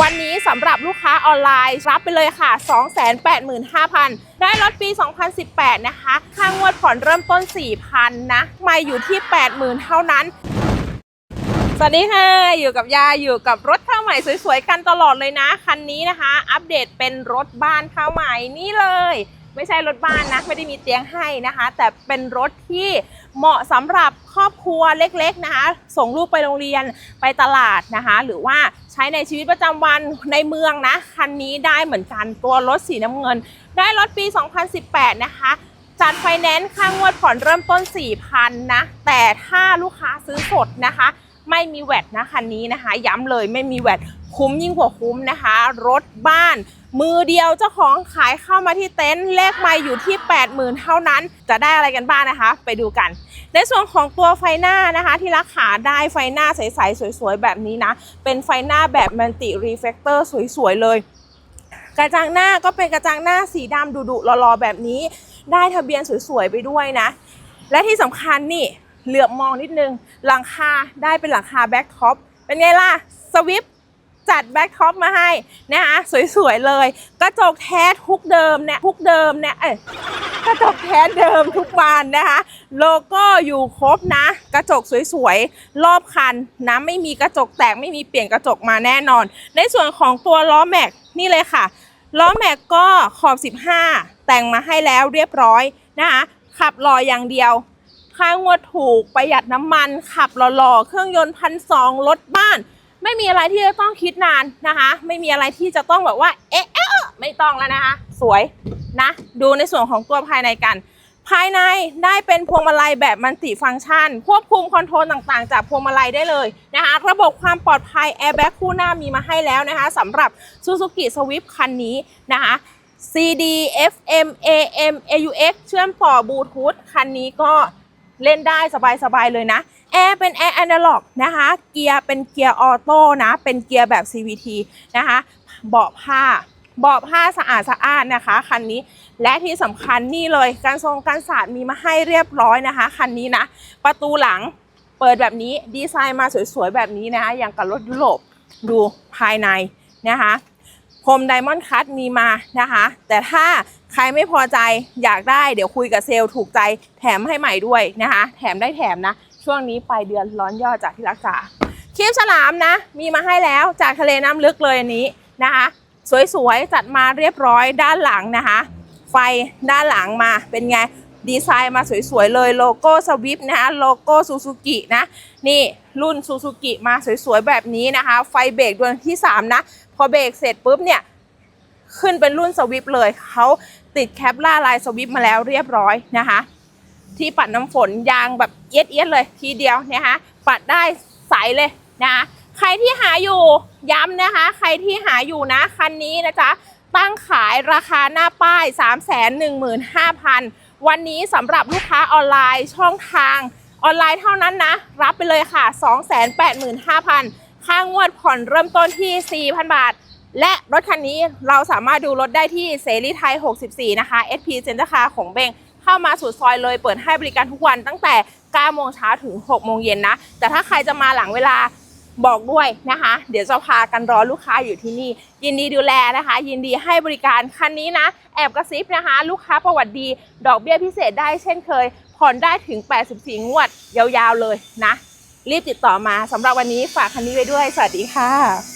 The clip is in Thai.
วันนี้สำหรับลูกค้าออนไลน์ รับไปเลยค่ะ 285,000 ได้รถปี 2018 นะคะ ค่างวดผ่อนเริ่มต้น 4,000 นะม่อยู่ที่ 80,000 เท่านั้น สวัสดีค่ะ อยู่กับยาอยู่กับรถข้าวใหม่สวยๆ กันตลอดเลยนะ คันนี้นะคะ อัปเดตเป็นรถบ้านข้าวใหม่นี่เลย ไม่ใช่รถบ้านนะ ไม่ได้มีเตียงให้นะคะ แต่เป็นรถที่เหมาะสำหรับครอบครัวเล็กๆนะคะ ส่งลูกไปโรงเรียนไปตลาดนะคะ หรือว่าใช้ในชีวิตประจำวันในเมืองนะคันนี้ได้เหมือนกันตัวรถสีน้ำเงิน ได้รถปี 2018 นะคะจัดไฟแนนซ์ค่างวดผ่อนเริ่มต้น 4,000นะแต่ถ้าลูกค้าซื้อสดนะคะ ไม่มีแวดนะคันนี้นะคะ ย้ำเลยไม่มีแวดคุ้มยิ่งกว่าคุ้มนะคะ รถบ้าน มือเดียวเจ้าของขายเข้ามาที่เต็นท์เลขไม่อยู่ที่ 80,000 เท่านั้น จะได้อะไรกันบ้างนะคะ ไปดูกัน ในส่วนของตัวไฟหน้านะคะ ที่ราคาได้ไฟหน้าใสๆสวยๆแบบนี้นะ เป็นไฟหน้าแบบมัลติรีเฟกเตอร์สวยๆเลยกระจังหน้าก็เป็นกระจังหน้าสีดำดุๆรอๆแบบนี้ ได้ทะเบียนสวยๆไปด้วยนะ และที่สำคัญนี่ เหลือบมองนิดนึง หลังคาได้เป็นหลังคาแบ็คท็อปเป็นไงล่ะสวิปจัดแบ็คท็อปมาให้นะคะสวยๆเลย กระจกแท้ทุกเดิมเนี่ยทุกเดิมเนี่ยเอ้กระจกแท้เดิมทุกบานนะคะ โลโก้อยู่ครบนะ กระจกสวยๆ รอบคันนะไม่มีกระจกแตกไม่มีเปลี่ยนกระจกมาแน่นอน ในส่วนของตัวล้อแม็กนี่เลยค่ะ ล้อแม็กก็ขอบ 15 แต่งมาให้แล้วเรียบร้อยนะคะขับรออย่างเดียว ค่างวดถูกประหยัดน้ำมันขับหล่อๆ เครื่องยนต์พันสองรถบ้าน ไม่มีอะไรที่จะต้องคิดนานนะคะ ไม่มีอะไรที่จะต้องแบบว่า เอ๊ะเอ๊ะไม่ต้องแล้วนะคะ สวยนะ ดูในส่วนของตัวภายในกัน ภายในได้เป็นพวงมาลัยแบบมันติฟังก์ชัน ควบคุมคอนโทรลต่างๆ จากพวงมาลัยได้เลยนะคะ ระบบความปลอดภัยแอร์แบ็กคู่หน้ามีมาให้แล้วนะคะสำหรับ Suzuki Swift คันนี้นะคะ CD FM AM AUX เชื่อมต่อบลูทูธคันนี้ก็ เล่นได้สบายๆเลยนะแอร์เป็นแอร์แอนาล็อกนะคะเกียร์เป็นเกียร์ออโต้นะเป็นเกียร์แบบ CVT นะคะเบาะผ้าเบาะผ้าสะอาดสะอาดนะคะคันนี้และที่สำคัญนี่เลยการทรงการสาดมีมาให้เรียบร้อยนะคะคันนี้นะ ประตูหลังเปิดแบบนี้ดีไซน์มาสวยๆแบบนี้นะคะอย่างกับรถยุโรปดูภายในนะคะ พรมไดมอนด์คัตมีมานะคะ แต่ถ้าใครไม่พอใจอยากได้เดี๋ยวคุยกับเซลล์ถูกใจแถมให้ใหม่ด้วยนะคะ แถมได้แถมนะ ช่วงนี้ปลายเดือนร้อนยอดจากที่รักษาครีมฉลามนะ มีมาให้แล้วจากทะเลน้ำลึกเลยอันนี้นะคะ สวยๆ จัดมาเรียบร้อยด้านหลังนะคะ ไฟด้านหลังมาเป็นไง ดีไซน์มาสวยๆเลยโลโก้สวิฟนะคะโลโก้ซูซูกินะ นี่รุ่นซูซูกิมาสวยๆแบบนี้นะคะ ไฟเบรกดวงที่ 3 นะ พอเบรกเสร็จปุ๊บเนี่ย ขึ้นเป็นรุ่นสวิฟเลยเขาติดแคปล่าลายสวิฟมาแล้วเรียบร้อยนะคะ ที่ปัดน้ำฝนยางแบบเอียดเอียดๆเลยทีเดียวนะคะปัดได้ใสเลยนะคะใครที่หาอยู่ย้ำนะคะ ใครที่หาอยู่นะคันนี้นะจ๊ะ ตั้งขายราคาหน้าป้าย 315,000 วันนี้สำหรับลูกค้าออนไลน์ช่องทางออนไลน์เท่านั้นนะ รับไปเลยค่ะ 285,000 ค่างวดผ่อนเริ่มต้นที่ 4,000 บาท และรถคันนี้เราสามารถดูรถได้ที่เสรีไทย 64 นะคะ SP Center Car ของเบงเข้ามาสุดซอยเลยเปิดให้บริการทุกวันตั้งแต่9โมงเช้าถึง 6 โมงเย็นนะ แต่ถ้าใครจะมาหลังเวลา บอกด้วยนะคะ เดี๋ยวจะพากันรอลูกค้าอยู่ที่นี่ ยินดีดูแลนะคะ ยินดีให้บริการคันนี้นะ แอบกระซิบนะคะ ลูกค้าประวัติดี ดอกเบี้ยพิเศษได้เช่นเคย ผ่อนได้ถึง 84 งวด ยาวๆเลยนะ รีบติดต่อมาสำหรับวันนี้ฝากคันนี้ไว้ด้วย สวัสดีค่ะ